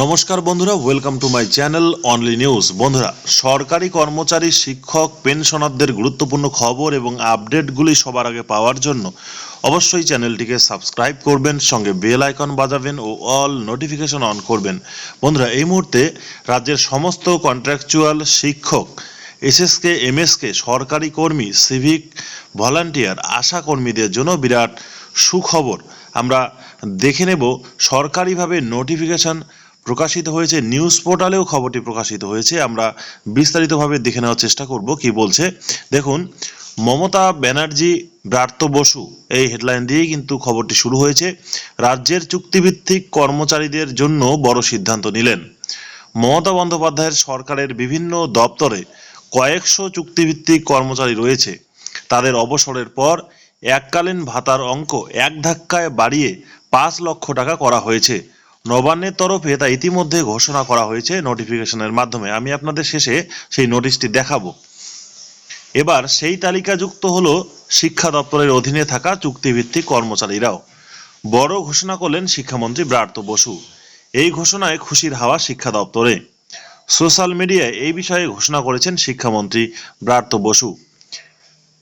নমস্কার বন্ধুরা welcome to my channel only news বন্ধুরা, সরকারি কর্মচারী, শিক্ষক পেনশনারদের গুরুত্বপূর্ণ খবর এবং আপডেটগুলি সবার আগে পাওয়ার জন্য অবশ্যই চ্যানেলটিকে সাবস্ক্রাইব করবেন, সঙ্গে বেল আইকন বাজাবেন ও অল নোটিফিকেশন অন করবেন। বন্ধুরা, এই মুহূর্তে রাজ্যের সমস্ত কন্ট্রাকচুয়াল শিক্ষক, এসএসকে, এমএসকে, সরকারি কর্মী সিভিক ভলান্টিয়ার আশা কর্মীদের জন্য বিরাট সুখবর। আমরা দেখে নেব সরকারিভাবে নোটিফিকেশন প্রকাশিত হয়েছে নিউজ পোর্টালেও খবরটি প্রকাশিত হয়েছে। আমরা বিস্তারিতভাবে দেখে নেওয়ার চেষ্টা করব কি বলছে। দেখুন, মমতা ব্যানার্জি ব্রার্ত বসু এই হেডলাইন দিয়েই কিন্তু খবরটি শুরু হয়েছে। রাজ্যের চুক্তিভিত্তিক কর্মচারীদের জন্য বড় সিদ্ধান্ত নিলেন। মমতা বন্দ্যোপাধ্যায়ের সরকারের বিভিন্ন দপ্তরে কয়েকশো চুক্তিভিত্তিক কর্মচারী রয়েছে। তাদের অবসরের পর এককালীন ভাতার অঙ্ক এক ধাক্কায় বাড়িয়ে পাঁচ লক্ষ টাকা করা হয়েছে। নবান্নের তরফে তা ইতিমধ্যে ঘোষণা করা হয়েছে নোটিফিকেশনের মাধ্যমে। আমি আপনাদের শেষে সেই নোটিশটি দেখাবো। এবার সেই তালিকাযুক্ত হলো শিক্ষা দপ্তরের অধীনে থাকা চুক্তিভিত্তিক কর্মচারীরাও। বড় ঘোষণা করলেন শিক্ষামন্ত্রী ব্রাত্য বসু। এই ঘোষণায় খুশির হাওয়া শিক্ষা দপ্তরে। সোশ্যাল মিডিয়ায় এই বিষয়ে ঘোষণা করেছেন শিক্ষামন্ত্রী ব্রার্ত বসু।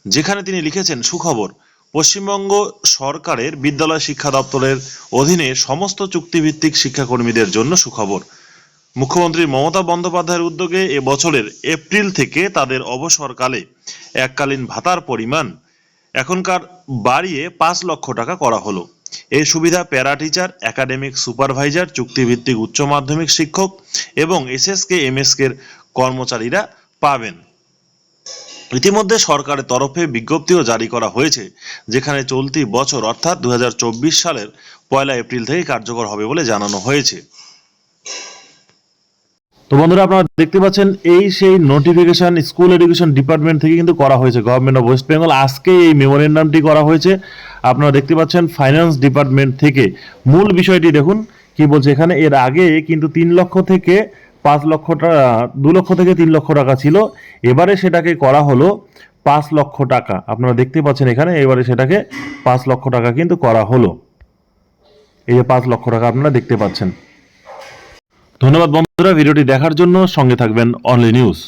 যেখানে তিনি লিখেছেন, সুখবর পশ্চিমবঙ্গ সরকারের বিদ্যালয় শিক্ষা দপ্তরের অধীনে সমস্ত চুক্তিভিত্তিক শিক্ষাকর্মীদের জন্য সুখবর। মুখ্যমন্ত্রী মমতা বন্দ্যোপাধ্যায়ের উদ্যোগে এ বছরের এপ্রিল থেকে তাদের অবসরকালে এককালীন ভাতার পরিমাণ এখনকার বাড়িয়ে পাঁচ লক্ষ টাকা করা হলো। এই সুবিধা প্যারা টিচার, একাডেমিক সুপারভাইজার, চুক্তিভিত্তিক উচ্চ মাধ্যমিক শিক্ষক এবং এসএসকে এমএসকে কর্মচারীরা পাবেন। ইতিমধ্যে সরকারের তরফে বিজ্ঞপ্তিও জারি করা হয়েছে, যেখানে চলতি বছর, অর্থাৎ দু সালের পয়লা এপ্রিল থেকে কার্যকর হবে বলে জানানো হয়েছে। তো বন্ধুরা, আপনারা দেখতে পাচ্ছেন, এই সেই নোটিফিকেশন স্কুল এডুকেশন ডিপার্টমেন্ট থেকে কিন্তু করা হয়েছে গভর্নমেন্ট অফ ওয়েস্ট বেঙ্গল আজকে এই মেমোরেন্ডামটি করা হয়েছে। আপনারা দেখতে পাচ্ছেন ফাইন্যান্স ডিপার্টমেন্ট থেকে। মূল বিষয়টি দেখুন, কি বলছে এখানে, এর আগে কিন্তু তিন লক্ষ থেকে পাঁচ লক্ষ টাকা দু লক্ষ থেকে তিন লক্ষ টাকা ছিল। এবারে সেটাকে করা হলো পাঁচ লক্ষ টাকা। আপনারা দেখতে পাচ্ছেন এখানে, এবারে সেটাকে পাঁচ লক্ষ টাকা কিন্তু করা হলো। এই যে পাঁচ লক্ষ টাকা আপনারা দেখতে পাচ্ছেন। ধন্যবাদ বন্ধুরা, ভিডিওটি দেখার জন্য সঙ্গে থাকবেন অনলি নিউজ।